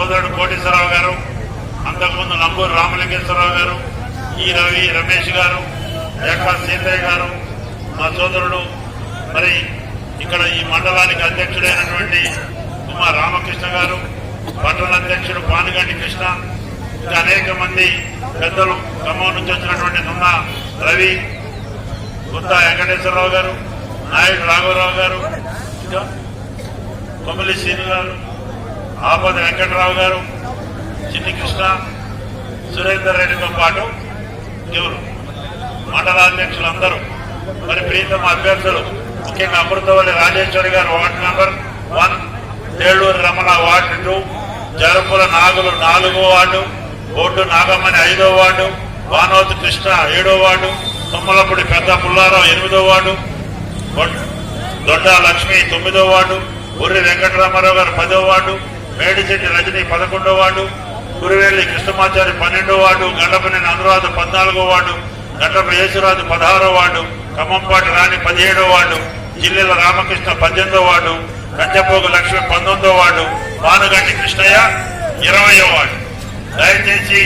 సోదరుడు కోటేశ్వరరావు గారు అంతకుముందు నంబూరు రామలింగేశ్వరరావు గారు ఈ రవి రమేష్ గారు ఏకా సీతయ్య గారు మా సోదరుడు మరి ఇక్కడ ఈ మండలానికి అధ్యక్షుడైనటువంటి కుమార్ రామకృష్ణ గారు పట్టణ అధ్యక్షుడు పానుగంటి కృష్ణ ఇంకా అనేక మంది పెద్దలు ఖమ్మం నుంచి వచ్చినటువంటి నున్న రవి గుత్త వెంకటేశ్వరరావు గారు నాయుడు రాఘవరావు గారు ఇంకా కొమ్మలి శ్రీను గారు ఆపద వెంకటరావు గారు చిన్ని కృష్ణ సురేందర్ రెడ్డితో పాటు ఎవరు? మండలాధ్యక్షులందరూ మరి ప్రీతమ అభ్యర్థులు ముఖ్యంగా అమృతవల్లి రాజేశ్వరి గారు ward number one Telluru Ramana ward two Jarapula Nagulu నాలుగో వార్డు బోర్డు నాగమ్మని ఐదో వార్డు వానోతు కృష్ణ ఏడో వార్డు తుమ్మలపూడి పెద్ద పుల్లారావు ఎనిమిదో వార్డు బొడ్- దొడ్డా లక్ష్మి తొమ్మిదో వార్డు ఉర్రి వెంకటరామారావు గారు పదో వార్డు మేడిచెట్టి రజని పదకొండో వార్డు గురువేలి కృష్ణమాచారి పన్నెండో వార్డు గండపనేని అనురాధ పద్నాలుగో వార్డు గండప యేసురాజు పదహారో వార్డు ఖమ్మంపాటి రాణి పదిహేడో వార్డు జిల్లెల రామకృష్ణ పద్దెనిమిదో వార్డు కంచపోగు లక్ష్మి పంతొమ్మిదో వార్డు పానుగంటి కృష్ణయ్య ఇరవయో వార్డు. దయచేసి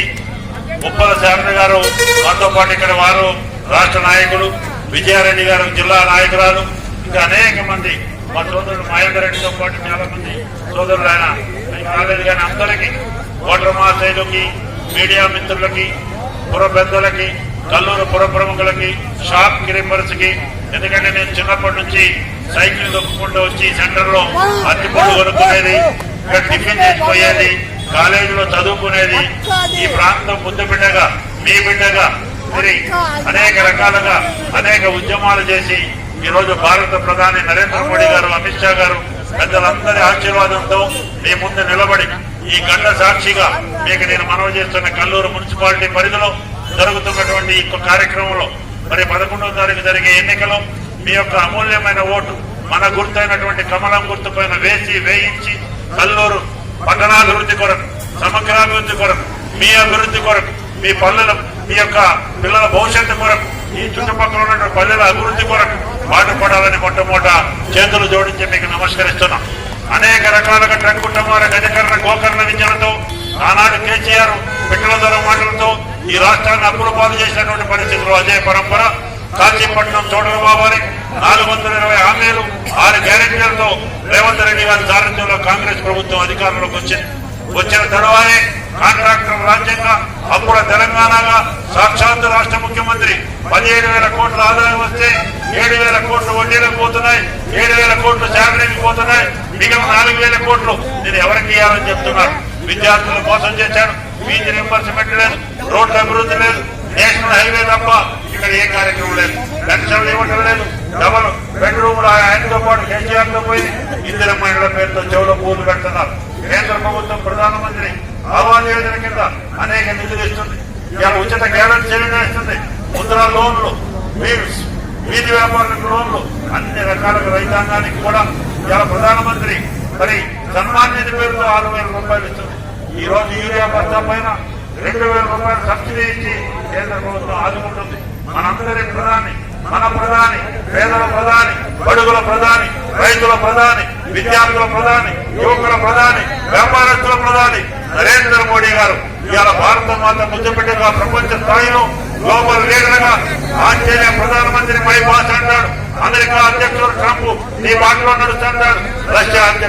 ముప్పల శారణ గారు మాతో పాటు ఇక్కడ వారు రాష్ట్ర నాయకులు విజయారెడ్డి గారు జిల్లా నాయకురాలు ఇంకా అనేక మంది మా సోదరుడు మహేందర్ రెడ్డితో పాటు చాలా మంది సోదరులు ఆయన కాలేదు కానీ అందరికీ ఓటర్ మహాశైలుకి మీడియా మిత్రులకి పుర పెద్దలకి కల్లూరు పుర ప్రముఖులకి షాప్ క్రీపర్స్కి ఎందుకంటే నేను చిన్నప్పటి నుంచి సైకిల్ దొక్కుకుంటూ వచ్చి సెంటర్లో అరటిపళ్ళు కొనుక్కునేది ఇక్కడ టిఫిన్ చేసిపోయేది కాలేజీలో చదువుకునేది ఈ ప్రాంతం ముద్దు బిడ్డగా మీ బిడ్డగా మరి అనేక రకాలుగా అనేక ఉద్యమాలు చేసి ఈరోజు భారత ప్రధాని నరేంద్ర మోడీ గారు అమిత్ షా గారు పెద్దలందరి ఆశీర్వాదంతో మీ ముందు నిలబడి ఈ గంట సాక్షిగా మీకు నేను మనవి చేస్తున్న కల్లూరు మున్సిపాలిటీ పరిధిలో జరుగుతున్నటువంటి ఈ కార్యక్రమంలో మరి పదకొండవ తారీఖు జరిగే ఎన్నికలో మీ యొక్క అమూల్యమైన ఓటు మన గుర్తైనటువంటి కమలం గుర్తు పైన వేసి వేయించి కల్లూరు పట్టణాభివృద్ధి కొరకు సమగ్రాభివృద్ధి కొరకు మీ అభివృద్ధి కొరకు మీ పల్లెల మీ యొక్క పిల్లల భవిష్యత్తు కొరకు ఈ చుట్టుపక్కల ఉన్నటువంటి పల్లెల అభివృద్ధి కొరకు పాటుపడాలని మొట్టమొదట చేతులు జోడించి మీకు నమస్కరిస్తున్నాం. అనేక రకాలుగా ట్రంకు టమార గజకరణ గోకరణ విద్యలతో ఆనాడు కేసీఆర్ పిట్టల ధర మాటలతో ఈ రాష్ట్రాన్ని అప్పులు పాలు చేసినటువంటి పరిస్థితులు అదే పరంపర. కాశీపట్నం చోడల బాబారి నాలుగు వందల ఇరవై హామీలు ఆరు గ్యారెంటీలతో రేవంత్ రెడ్డి గారి సారథ్యంలో కాంగ్రెస్ ప్రభుత్వం అధికారంలోకి వచ్చింది. వచ్చిన తర్వాతే కాంట్రాక్టర్ రాజ్యంగా అప్పుడు తెలంగాణగా సాక్షాత్ రాష్ట్ర ముఖ్యమంత్రి పదిహేడు వేల కోట్ల ఆదాయం వస్తే ఏడు వేల కోట్లు వడ్డీలకు పోతున్నాయి ఏడు వేల కోట్లు శాలరీకి పోతున్నాయి మిగిలిన నాలుగు వేల కోట్లు నేను ఎవరికి ఇవ్వాలని చెప్తున్నారు విద్యార్థులు మోసం చేశాడు ఫీజు రింబర్స్మెంట్ లేదు రోడ్ల అభివృద్ధి లేదు నేషనల్ హైవే తప్ప ఇక్కడ ఏ కార్యక్రమం లేదు. పెన్షన్లు ఇవ్వటం లేదు. డబల్ బెడ్రూమ్లు ఆయనతో పాటు కేసీఆర్తో పోయి ఇద్దరు మహిళల పేరుతో చెవులో పూలు పెడుతున్నారు కేంద్ర ప్రభుత్వం ప్రధానమంత్రి ఆవాస్ యోజన కింద అనేక నిధులు ఇస్తుంది. ఇలా ఉచిత గ్యారెంట్ చర్యలు ఇస్తుంది. ముద్ర లోన్లు వీల్స్ వీధి వ్యాపారులకు లోన్లు అన్ని రకాల రైతాంగానికి కూడా ఇలా ప్రధానమంత్రి మరి సన్మాన్ నిధి పేరుతో ఆరు వేల రూపాయలు ఇస్తుంది. ఈ రోజు యూరియా బస్తా పైన రెండు వేల రూపాయలు సబ్సిడీ ఇచ్చి కేంద్ర ప్రభుత్వం ఆదుకుంటుంది. మనందరి ప్రధాని మన ప్రధాని పేదల ప్రధాని బడుగుల ప్రధాని రైతుల ప్రధాని విద్యార్థుల ప్రధాని యువకుల ప్రధాని వ్యాపారస్తుల ప్రధాని నరేంద్ర మోడీ గారు. ఇవాళ భారత మాత ముద్దుబిడ్డగా ప్రపంచ స్థాయిలో లోపల లేకుండా ఆస్ట్రేలియా ప్రధానమంత్రి మై బాస్ అంటాడు అమెరికా అధ్యక్షుడు ట్రంప్ నీ మాటలో నడుస్తాడు రష్యా అధ్యక్షుడు